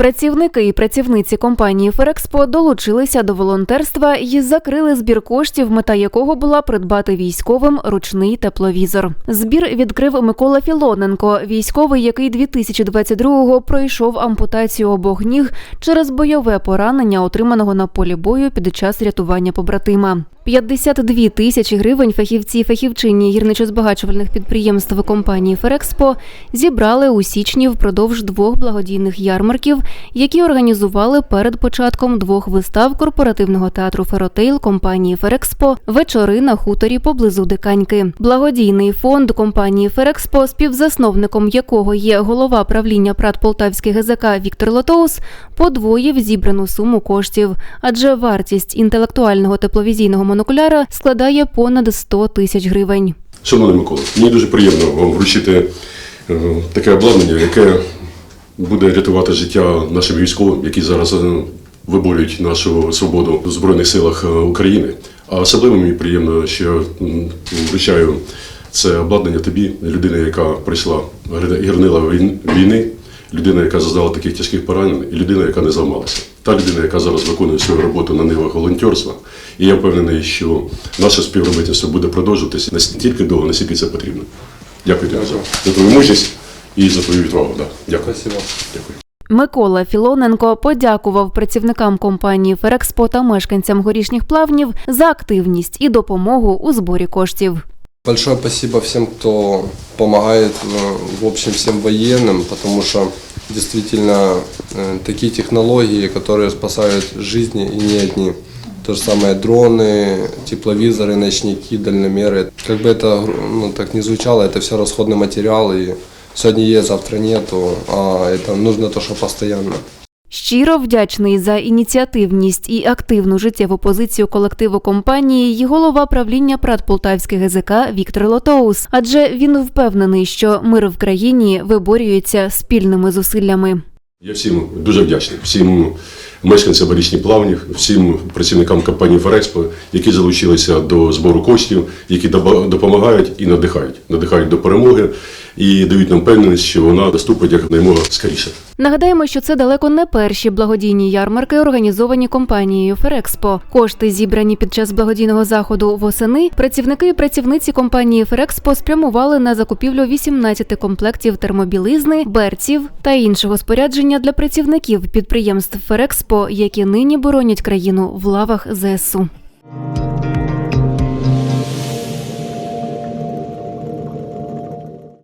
Працівники і працівниці компанії Ферекспо долучилися до волонтерства і закрили збір коштів, мета якого була придбати військовим ручний тепловізор. Збір відкрив Микола Філоненко, військовий, який 2022-го пройшов ампутацію обох ніг через бойове поранення, отриманого на полі бою під час рятування побратима. 52 тисячі гривень фахівці і фахівчині гірничо-збагачувальних підприємств компанії Ферекспо зібрали у січні впродовж двох благодійних ярмарків, які організували перед початком двох вистав корпоративного театру Феротейл компанії Ферекспо вечори на хуторі поблизу Диканьки. Благодійний фонд компанії Ферекспо, співзасновником якого є голова правління ПРАТ Полтавський ГЗК Віктор Лотоус, подвоїв зібрану суму коштів, адже вартість інтелектуального тепловізійного монокуляра складає понад 100 тисяч гривень. Шановний Микола, мені дуже приємно вам вручити е, таке обладнання, яке буде рятувати життя нашим військовим, які зараз е, виборюють нашу свободу в Збройних силах е, України. А особливо мені приємно, що вручаю це обладнання тобі, людина, яка прийшла гірнила війни, людина, яка зазнала таких тяжких поранень, і людина, яка не зламалася. Та людина, яка зараз виконує свою роботу на нивах волонтерства. І я впевнений, що наше співробітництво буде продовжуватися настільки довго, наскільки це потрібно. Дякую тобі за, твою і за твою відвагу. Да. Дякую. Спасибо. Дякую. Микола Філоненко подякував працівникам компанії Ферекспо та мешканцям горішніх плавнів за активність і допомогу у зборі коштів. Большое спасибо всем, кто помогает, э, в общем, всем военным, потому что действительно э, такие технологии, которые спасают жизни и не одни. То же самое дроны, тепловизоры, ночники, дальномеры. Как бы это ну, так не звучало, это все расходный материал, и сегодня есть, завтра нету, а это нужно то, что постоянно. Щиро вдячний за ініціативність і активну життєву позицію колективу компанії і голова правління ПРАТ Полтавський ГЗК Віктор Лотоус, адже він впевнений, що мир в країні виборюється спільними зусиллями. Я всім дуже вдячний, всім мешканцям Борічні плавнів, всім працівникам компанії Ферекспо, які залучилися до збору коштів, які допомагають і надихають. Надихають до перемоги і дають нам впевненість, що вона наступить якомога скоріше. Нагадаємо, що це далеко не перші благодійні ярмарки, організовані компанією Ферекспо. Кошти, зібрані під час благодійного заходу восени, працівники і працівниці компанії Ферекспо спрямували на закупівлю 18 комплектів термобілизни, берців та іншого спорядження для працівників підприємств Ферекспо, які нині боронять країну в лавах ЗСУ.